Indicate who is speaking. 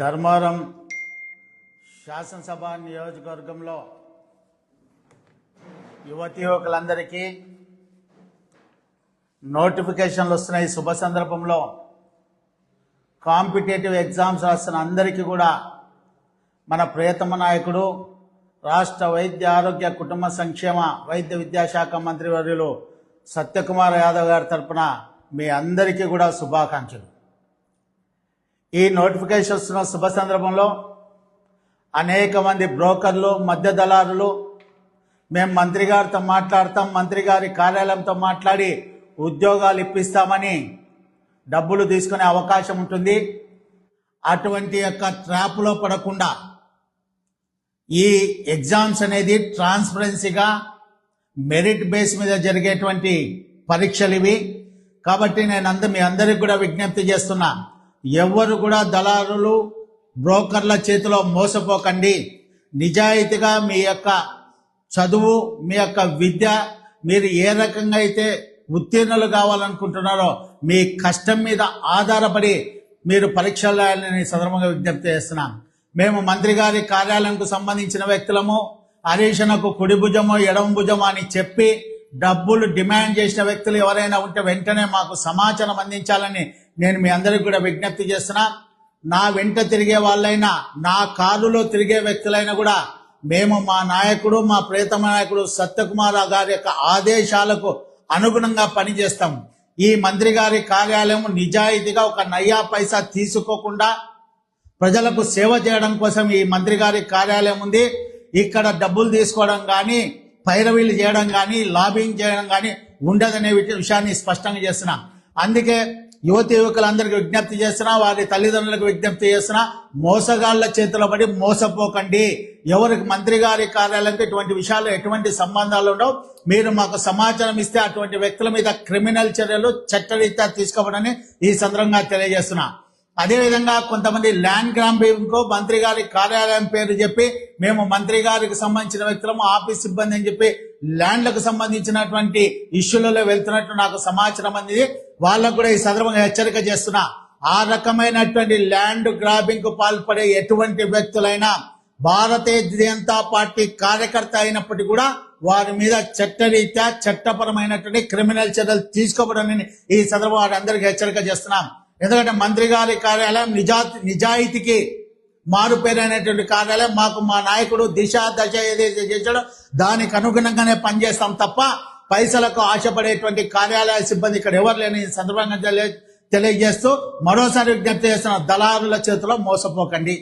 Speaker 1: ధర్మారం శాసనసభ నియోజకవర్గంలో యువతి యువకులందరికీ నోటిఫికేషన్లు వస్తున్నాయి. శుభ సందర్భంలో కాంపిటేటివ్ ఎగ్జామ్స్ రాస్తున్న అందరికీ కూడా మన ప్రియతమ నాయకుడు రాష్ట్ర వైద్య ఆరోగ్య కుటుంబ సంక్షేమ వైద్య విద్యాశాఖ మంత్రి వర్యులు సత్యకుమార్ యాదవ్ గారి తరపున మీ అందరికీ కూడా శుభాకాంక్షలు. ఈ నోటిఫికేషన్ వస్తున్న శుభ సందర్భంలో అనేక మంది బ్రోకర్లు మధ్య దళారులు మేము మంత్రి గారితో మాట్లాడతాం మంత్రి గారి కార్యాలయంతో మాట్లాడి ఉద్యోగాలు ఇప్పిస్తామని డబ్బులు తీసుకునే అవకాశం ఉంటుంది. అటువంటి యొక్క ట్రాప్లో పడకుండా ఈ ఎగ్జామ్స్ అనేది ట్రాన్స్పరెన్సీగా మెరిట్ బేస్ మీద జరిగేటువంటి పరీక్షలు ఇవి. కాబట్టి నేను అంద మీ అందరికి కూడా విజ్ఞప్తి చేస్తున్నా. ఎవ్వరు కూడా దళారులు బ్రోకర్ల చేతిలో మోసపోకండి. నిజాయితీగా మీ యొక్క చదువు మీ యొక్క విద్య మీరు ఏ రకంగా అయితే ఉత్తీర్ణులు కావాలనుకుంటున్నారో మీ కష్టం మీద ఆధారపడి మీరు పరీక్షలు రాయాలని సందర్భంగా విజ్ఞప్తి చేస్తున్నాను మేము మంత్రి గారి కార్యాలయంకు సంబంధించిన వ్యక్తులము హరీషణకు కుడి భుజము ఎడమ భుజము అని చెప్పి డబ్బులు డిమాండ్ చేసిన వ్యక్తులు ఎవరైనా ఉంటే వెంటనే మాకు సమాచారం అందించాలని నేను మీ అందరికి కూడా విజ్ఞప్తి చేస్తున్నా. నా వెంట తిరిగే వాళ్ళైనా నా కారులో తిరిగే వ్యక్తులైనా కూడా మేము మా నాయకుడు మా ప్రియతమ నాయకుడు సత్యకుమార్ గారి యొక్క ఆదేశాలకు అనుగుణంగా పనిచేస్తాం. ఈ మంత్రి గారి కార్యాలయం నిజాయితీగా ఒక నయ్యా పైసా తీసుకోకుండా ప్రజలకు సేవ చేయడం కోసం ఈ మంత్రి గారి కార్యాలయం ఉంది. ఇక్కడ డబ్బులు తీసుకోవడం కానీ పైరవీలు చేయడం కానీ లాబింగ్ చేయడం కానీ ఉండదనే విష- విషయాన్ని స్పష్టంగా చేస్తున్నా. అందుకే యువతి యువకులందరికీ విజ్ఞప్తి చేస్తున్నా వారి తల్లిదండ్రులకు విజ్ఞప్తి చేస్తున్నా మోసగాళ్ళ చేతిలో పడి మోసపోకండి. ఎవరికి మంత్రి గారి కార్యాలయంతో ఇటువంటి విషయాలు ఎటువంటి సంబంధాలు ఉండవు. మీరు మాకు సమాచారం ఇస్తే అటువంటి వ్యక్తుల మీద క్రిమినల్ చర్యలు చట్టరీత్యా తీసుకోవడని ఈ సందర్భంగా తెలియజేస్తున్నా. అదేవిధంగా కొంతమంది ల్యాండ్ గ్రాంపింగ్ మంత్రి గారి కార్యాలయం పేరు చెప్పి మేము మంత్రి గారికి సంబంధించిన వ్యక్తులము ఆఫీస్ సిబ్బంది అని చెప్పి ల్యాండ్లకు సంబంధించినటువంటి ఇష్యూలలో వెళ్తున్నట్టు నాకు సమాచారం అందింది. వాళ్ళకు కూడా ఈ సందర్భంగా హెచ్చరిక చేస్తున్నా. ఆ రకమైనటువంటి ల్యాండ్ గ్రాబింగ్కు పాల్పడే ఎటువంటి వ్యక్తులైనా భారతీయ జనతా పార్టీ కార్యకర్త అయినప్పటికీ కూడా వారి మీద చట్టరీత్యా చట్టపరమైనటువంటి క్రిమినల్ చర్యలు తీసుకోవడం ఈ సందర్భంగా వారందరికీ హెచ్చరిక చేస్తున్నాం. ఎందుకంటే మంత్రి గారి కార్యాలయం నిజా నిజాయితీకి మారుపేరైనటువంటి కార్యాలయం. మాకు మా నాయకుడు దిశ దశ ఏదైతే చేశాడో దానికి అనుగుణంగానే పనిచేస్తాం తప్ప పైసలకు ఆశపడేటువంటి కార్యాలయ సిబ్బంది ఇక్కడ ఎవరు లేని సందర్భంగా తెలియజేస్తూ మరోసారి విజ్ఞప్తి చేస్తున్న దళారుల చేతిలో మోసపోకండి.